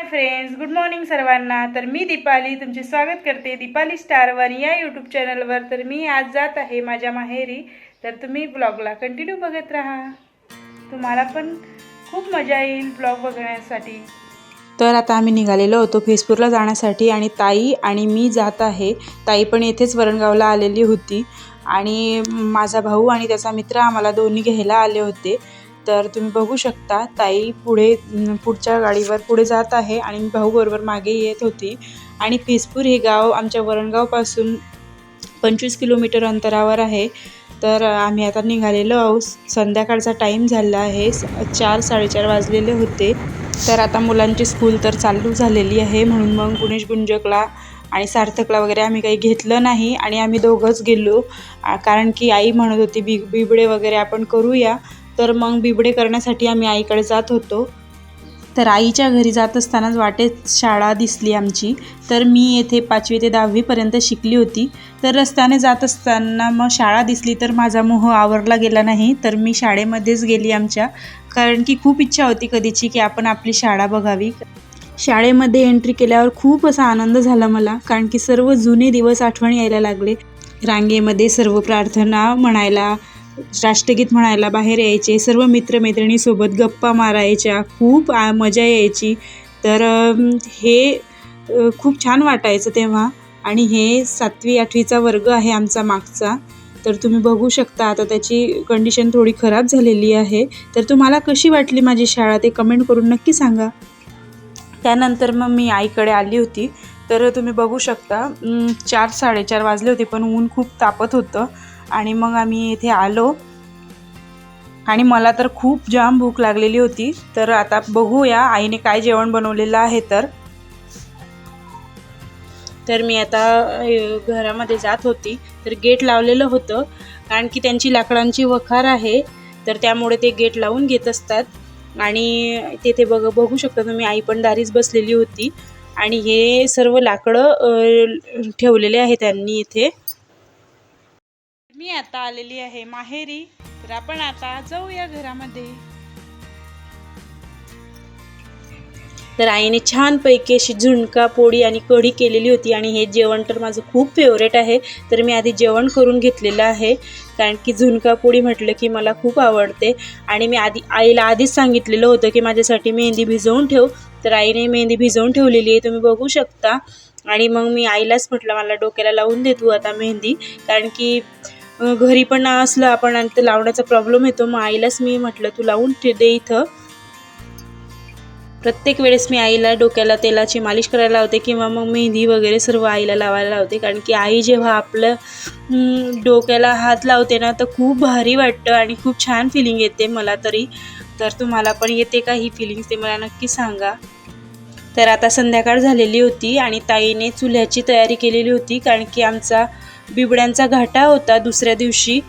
Hi friends good morning सर्वांना. तर मी दीपाली तुमचे स्वागत करते दीपाली स्टार वन या यूट्यूब चॅनलवर तर मी आज जात आहे माझ्या माहेरी. तर तुम्ही ब्लॉगला कंटिन्यू बघत राहा. तुम्हाला पण खूप मजा येईल ब्लॉग बघण्यासाठी. तर आता आम्ही निघालेलो होतो फेसपूरला जाण्यासाठी आणि ताई आणि मी जात आहे. ताई पण येथेच वरणगावला आलेली होती. आणि माझा भाऊ आणि त्याचा मित्र आम्हाला दोन्ही घ्यायला आले होते. तर तुम्ही बघू शकता ताई पुढे पुढच्या गाडीवर पुढे जात आहे आणि मी भाऊ बरोबर मागे येत होती. आणि फेसपूर हे गाव आमच्या वरणगावपासून पंचवीस किलोमीटर अंतरावर आहे. तर आम्ही आता निघालेलो आहोत. संध्याकाळचा टाईम झाला आहे. स- चार साडेचार वाजलेले होते. तर आता मुलांची स्कूल तर चालू झालेली आहे. म्हणून मग गुणेश गुंजकला आणि सार्थकला वगैरे आम्ही काही घेतलं नाही आणि आम्ही दोघंच गेलो. कारण की आई म्हणत होती बि बिबडे वगैरे आपण करूया. तर मग बिबडे करण्यासाठी आम्ही आईकडे जात होतो. तर आईच्या घरी जात असतानाच वाटेत शाळा दिसली आमची. तर मी येथे पाचवी ते दहावीपर्यंत शिकली होती. तर रस्त्याने जात असताना मग शाळा दिसली तर माझा मोह आवरला गेला नाही. तर मी शाळेमध्येच गेली आमच्या. कारण की खूप इच्छा होती कधीची की आपण आपली शाळा बघावी. शाळेमध्ये एंट्री केल्यावर खूप असा आनंद झाला मला. कारण की सर्व जुने दिवस आठवण यायला लागले. रांगेमध्ये सर्व प्रार्थना म्हणायला राष्ट्रगीत म्हणायला बाहेर यायचे सर्व मित्रमैत्रिणीसोबत गप्पा मारायच्या खूप आ मजा यायची. तर हे खूप छान वाटायचं तेव्हा. आणि हे सातवी आठवीचा वर्ग आहे आमचा मागचा. तर तुम्ही बघू शकता आता त्याची कंडिशन थोडी खराब झालेली आहे. तर तुम्हाला कशी वाटली माझी शाळा ते कमेंट करून नक्की सांगा. त्यानंतर मग मी आईकडे आली होती. तर तुम्ही बघू शकता चार साडेचार वाजले होते पण ऊन खूप तापत होतं. आणि मग आम्ही इथे आलो. आणि मला तर खूप जाम भूक लागलेली होती. तर आता बघूया आईने काय जेवण बनवलेलं आहे तर. तर मी आता घरामध्ये जात होती. तर गेट लावलेलं होतं. कारण की त्यांची लाकडांची वखार आहे. तर त्यामुळे ते गेट लावून घेत असतात. आणि तेथे बघ बघू शकता तुम्ही आई पण दारीच बसलेली होती. आणि हे सर्व लाकडं ठेवलेले आहे त्यांनी इथे. मी आता आलेली आहे माहेरी. तर आपण आता जाऊया घरामध्ये. तर आईने छानपैकी अशी झुणका पोळी आणि कढी केलेली होती आणि हे जेवण तर माझं खूप फेवरेट आहे. तर मी आधी जेवण करून घेतलेलं आहे. कारण की झुणका पोळी म्हटलं की मला खूप आवडते. आणि मी आधी आईला आधीच सांगितलेलं होतं की माझ्यासाठी मेहंदी भिजवून ठेव. तर आईने मेहंदी भिजवून ठेवलेली आहे तुम्ही बघू शकता. आणि मग मी आईलाच म्हटलं मला डोक्याला लावून दे तू आता मेहंदी. कारण की घरी पण असलं आपण आणि ते लावण्याचा प्रॉब्लेम येतो. मग आईलाच मी म्हटलं तू लावून ठे- दे इथं. प्रत्येक वेळेस मी आईला डोक्याला तेलाची मालिश करायला लावते किंवा मग मेहंदी वगैरे सर्व आईला लावायला लावते. कारण की आई जेव्हा आपलं डोक्याला हात लावते ना तर खूप भारी वाटतं आणि खूप छान फिलिंग येते मला तरी. तर तुम्हाला पण येते का ही फिलिंग ते मला नक्की सांगा. तर आता संध्याकाळ झालेली होती आणि ताईने चुल्याची तयारी केलेली होती. कारण की आमचा बिबड्यांचा घाटा होता दुसऱ्या दिवशी.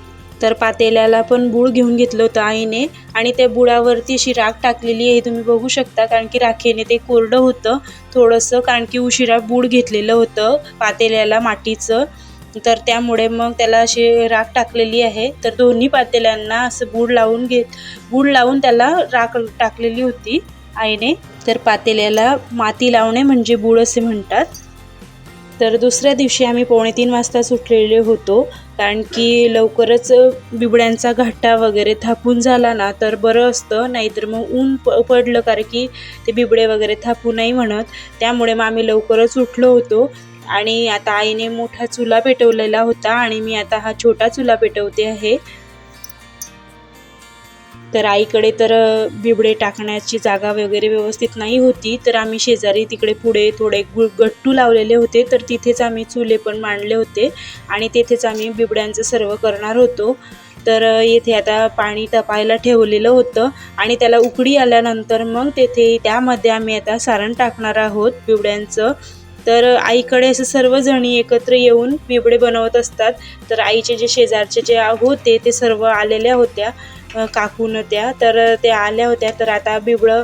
तर पातेल्याला पण बूळ घेऊन घेतलं होतं आईने आणि त्या बुडावरती अशी राख टाकलेली आहे तुम्ही बघू शकता. कारण की राखेने ते कोरडं होतं. थोडंसं कारण की उशिरा बूड घेतलेलं होतं पातेल्याला मातीचं. तर त्यामुळे मग त्याला अशी राख टाकलेली आहे. तर दोन्ही पातेल्यांना असं बूड लावून घेत बूड लावून त्याला राख टाकलेली होती आईने. तर पातेल्याला माती लावणे म्हणजे बूड असे म्हणतात. तर दुसऱ्या दिवशी आम्ही पावणे तीन वाजता सुटलेले होतो. कारण की लवकरच बिबड्यांचा घाटा वगैरे थापून झाला ना तर बरं असतं. नाहीतर मग ऊन प पडलं कारण की ते बिबडे वगैरे थापू नाही म्हणत. त्यामुळे मग आम्ही लवकरच उठलो होतो. आणि आता आईने मोठा चुला पेटवलेला होता आणि मी आता हा छोटा चुला पेटवते आहे. तर आईकडे तर बिबडे टाकण्याची जागा वगैरे व्यवस्थित नाही होती. तर आम्ही शेजारी तिकडे पुढे थोडे गु गट्टू लावलेले होते. तर तिथेच आम्ही चुले पण मांडले होते आणि तेथेच आम्ही बिबड्यांचं सर्व करणार होतो. तर येथे आता पाणी तपायला ठेवलेलं होतं आणि त्याला उकडी आल्यानंतर मग तेथे त्यामध्ये आम्ही आता सारण टाकणार आहोत बिबड्यांचं. तर आईकडे असं सर्वजणी एकत्र येऊन बिबडे बनवत असतात. तर आईचे जे शेजारचे जे होते ते सर्व आलेल्या होत्या. काकून त्या तर त्या आल्या होत्या. तर आता बिबडं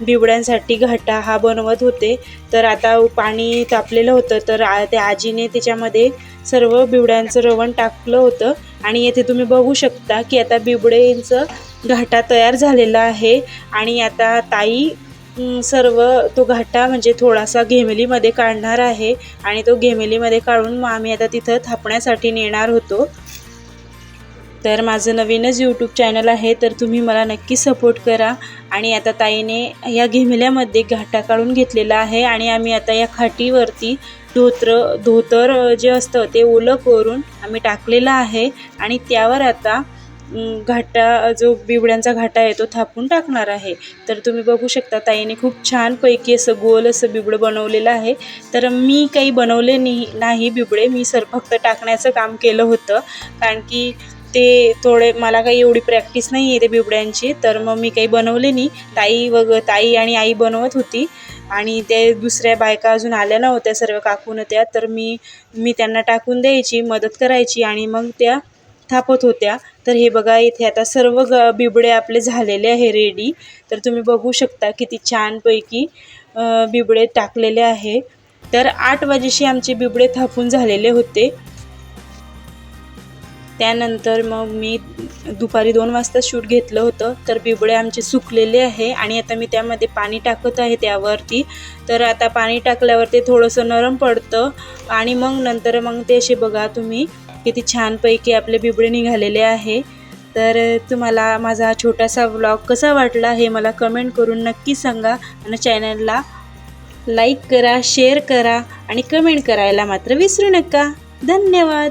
बिबड्यांसाठी घाटा हा बनवत होते. तर आता पाणी तापलेलं होतं. तर आ त्या आजीने त्याच्यामध्ये सर्व बिबड्यांचं रवण टाकलं होतं. आणि येथे तुम्ही बघू शकता की आता बिबडेंचं घाटा तयार झालेला आहे. आणि आता ताई सर्व तो घाटा म्हणजे थोडासा घेमेलीमध्ये काढणार आहे. आणि तो घेमेलीमध्ये काढून मग आम्ही आता तिथं थापण्यासाठी नेणार होतो. तर माझं नवीनच यूट्यूब चॅनल आहे तर तुम्ही मला नक्की सपोर्ट करा. आणि आता ताईने या घेमेल्यामध्ये घाटा काढून घेतलेला आहे आणि आम्ही आता या खाटीवरती धोत्र धोतर जे असतं ते ओलं करून आम्ही टाकलेलं आहे. आणि त्यावर आता घाटा जो बिबड्यांचा घाटा आहे तो थापून टाकणार आहे. तर तुम्ही बघू शकता ताईने खूप छानपैकी असं गोल असं बिबडं बनवलेलं आहे. तर मी काही बनवले नाही नाही बिबडे. मी सर फक्त टाकण्याचं काम केलं होतं. कारण की ते थोडे मला काही एवढी प्रॅक्टिस नाही आहे ते बिबड्यांची. तर मग मी काही बनवले नाही. ताई वग ताई आणि आई बनवत होती. आणि ते दुसऱ्या बायका अजून आल्या नव्हत्या सर्व काकून त्या. तर मी मी त्यांना टाकून द्यायची मदत करायची आणि मग त्या थापत होत्या. तर हे बघा इथे आता सर्व ग बिबडे आपले झालेले आहे रेडी तर तुम्ही बघू शकता किती छानपैकी बिबडे टाकलेले आहे. तर आठ वाजेशी आमचे बिबडे थापून झालेले होते. त्यानंतर मग मी दुपारी दोन वाजता शूट घेतलं होतं तर बिबडे आमचे सुकलेले आहे आणि आता मी त्यामध्ये पाणी टाकत आहे त्यावरती. तर आता पाणी टाकल्यावर ते थोडंसं नरम पडतं आणि मग नंतर मग ते असे बघा तुम्ही किती छानपैकी आपले बिबडे निघालेले आहे. तर तुम्हाला माझा हा छोटासा व्लॉग कसा वाटला हे मला कमेंट करून नक्की सांगा आणि चॅनलला लाईक करा शेअर करा आणि कमेंट करायला मात्र विसरू नका. धन्यवाद!